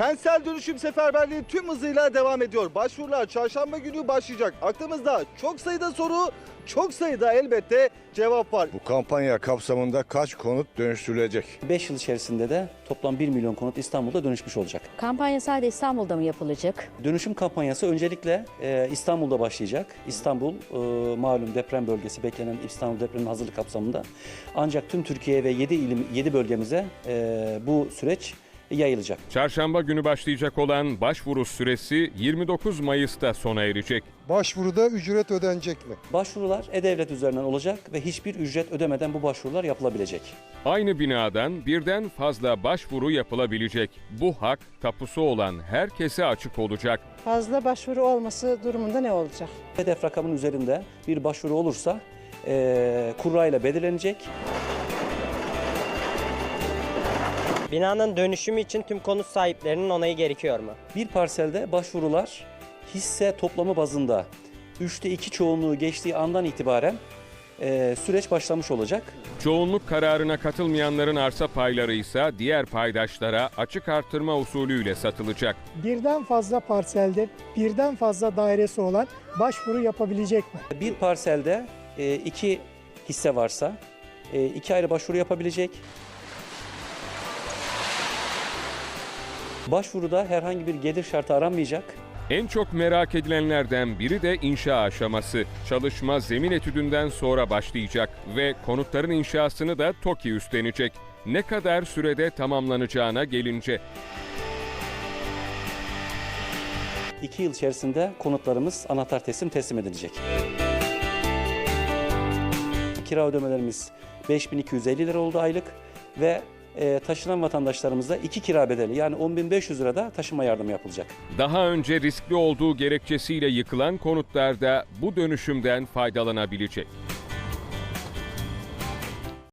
Kentsel dönüşüm seferberliği tüm hızıyla devam ediyor. Başvurular çarşamba günü başlayacak. Aklımızda çok sayıda soru, çok sayıda elbette cevap var. Bu kampanya kapsamında kaç konut dönüştürülecek? 5 yıl içerisinde de toplam 1 milyon konut İstanbul'da dönüşmüş olacak. Kampanya sadece İstanbul'da mı yapılacak? Dönüşüm kampanyası öncelikle e, İstanbul'da başlayacak. İstanbul e, malum deprem bölgesi beklenen İstanbul depreminin hazırlık kapsamında. Ancak tüm Türkiye ve 7 ilim 7 bölgemize e, bu süreç yayılacak. Çarşamba günü başlayacak olan başvuru süresi 29 Mayıs'ta sona erecek. Başvuruda ücret ödenecek mi? Başvurular e-devlet üzerinden olacak ve hiçbir ücret ödemeden bu başvurular yapılabilecek. Aynı binadan birden fazla başvuru yapılabilecek. Bu hak tapusu olan herkese açık olacak. Fazla başvuru olması durumunda ne olacak? Hedef rakamın üzerinde bir başvuru olursa e, kurra ile belirlenecek. Binanın dönüşümü için tüm konut sahiplerinin onayı gerekiyor mu? Bir parselde başvurular hisse toplamı bazında 3'te 2 çoğunluğu geçtiği andan itibaren e, süreç başlamış olacak. Çoğunluk kararına katılmayanların arsa payları ise diğer paydaşlara açık artırma usulüyle satılacak. birden fazla parselde birden fazla dairesi olan başvuru yapabilecek mi? Bir parselde e, iki hisse varsa e, iki ayrı başvuru yapabilecek. Başvuruda herhangi bir gelir şartı aranmayacak. En çok merak edilenlerden biri de inşa aşaması. Çalışma zemin etüdünden sonra başlayacak ve konutların inşasını da TOKİ üstlenecek. Ne kadar sürede tamamlanacağına gelince İki yıl içerisinde konutlarımız anahtar teslim teslim edilecek. Kira ödemelerimiz 5250 lira oldu aylık ve e, taşınan vatandaşlarımıza iki kira bedeli yani 10.500 lirada taşınma yardımı yapılacak. daha önce riskli olduğu gerekçesiyle yıkılan konutlarda bu dönüşümden faydalanabilecek.